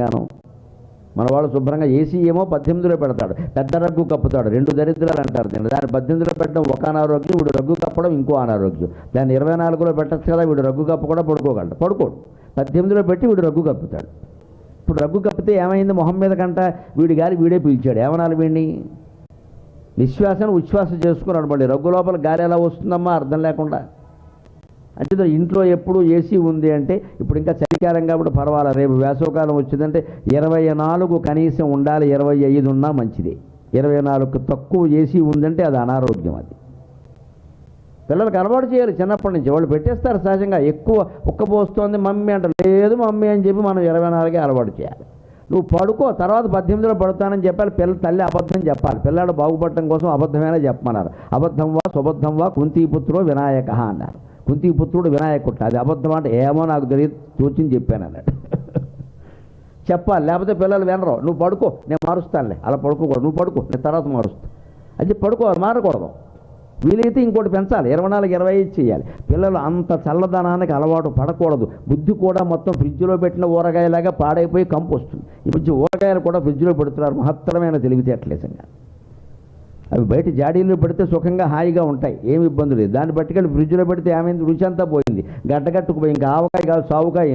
శుభ్రంగాను మన వాళ్ళు శుభ్రంగా ఏసీ ఏమో పద్దెనిమిదిలో పెడతాడు. పెద్ద రగ్గు కప్పుతాడు. రెండు దరిద్రాలు అంటారు దీన్ని. దాన్ని పద్దెనిమిదిలో పెట్టడం ఒక అనారోగ్యం వీడు రగ్గు కప్పడం ఇంకో అనారోగ్యం. దాన్ని ఇరవై నాలుగులో పెట్టచ్చు కదా వీడు రగ్గు కప్ప కూడా పడుకోగలడు. పడుకోడు. పద్దెనిమిదిలో పెట్టి వీడు రగ్గు కప్పుతాడు. ఇప్పుడు రగ్గు కప్పితే ఏమైంది? మొహం మీద కంట వీడి గాలి వీడే పీల్చాడు. ఏమనాలి వీడిని? నిశ్వాసం ఉచ్ఛ్వాస చేసుకున్నాడు మళ్ళీ. రగ్గు లోపల గాలి ఎలా వస్తుందమ్మా? అర్థం లేకుండా. అంటే ఇంట్లో ఎప్పుడు ఏసీ ఉంది అంటే ఇప్పుడు ఇంకా చలికాలం కాబట్టి పర్వాలేదు రేపు వేసవకాలం వచ్చిందంటే ఇరవై నాలుగు కనీసం ఉండాలి ఇరవై ఐదు ఉన్నా మంచిది. ఇరవై నాలుగు తక్కువ ఏసీ ఉందంటే అది అనారోగ్యం అది. పిల్లలకు అలవాటు చేయాలి చిన్నప్పటి నుంచి. వాళ్ళు పెట్టేస్తారు సహజంగా. ఎక్కువ ఉక్కపోస్తోంది మమ్మీ అంట లేదు మమ్మీ అని చెప్పి మనం ఇరవై నాలుగే అలవాటు చేయాలి. నువ్వు పడుకో తర్వాత పద్దెనిమిదిలో పడుతానని చెప్పాలి. పిల్ల తల్లి అబద్ధం చెప్పాలి. పిల్లాడు బాగుపడటం కోసం అబద్ధమైనా చెప్పమన్నారు. అబద్ధం వా సుబద్ధం వా కుంతీపుత్రో వినాయక అన్నారు. కుంతీపుత్రుడు వినాయకుడు అది అబద్ధం అంటే ఏమో నాకు తెలియదు. తోచింది చెప్పాను అన్నాడు. చెప్పాలి. లేకపోతే పిల్లలు వినరు. నువ్వు పడుకో. నేను మారుస్తానులే. అలా పడుకోకూడదు. నువ్వు పడుకో. నేను తర్వాత మారుస్తా. అది పడుకోవాలి. మారకూడదు. వీలైతే ఇంకోటి పెంచాలి. ఇరవై నాలుగు ఇరవై ఐదు చేయాలి. పిల్లలు అంత చల్లదనానికి అలవాటు పడకూడదు. బుద్ధి కూడా మొత్తం ఫ్రిడ్జ్లో పెట్టిన ఊరగాయలాగా పాడైపోయి కంపు వస్తుంది. ఈ మధ్య ఊరగాయలు కూడా ఫ్రిడ్జ్లో పెడుతున్నారు. మహత్తరమైన తెలివితేటలేసంగా అవి బయట జాడీలో పెడితే సుఖంగా హాయిగా ఉంటాయి. ఏమి ఇబ్బంది లేదు. దాన్ని పట్టుకెళ్ళి ఫ్రిడ్జ్లో పెడితే ఏమైంది? రుచి అంతా పోయింది. గడ్డగట్టుకుపోయి ఇంకా ఆవకాయ కాదు సావుకాయ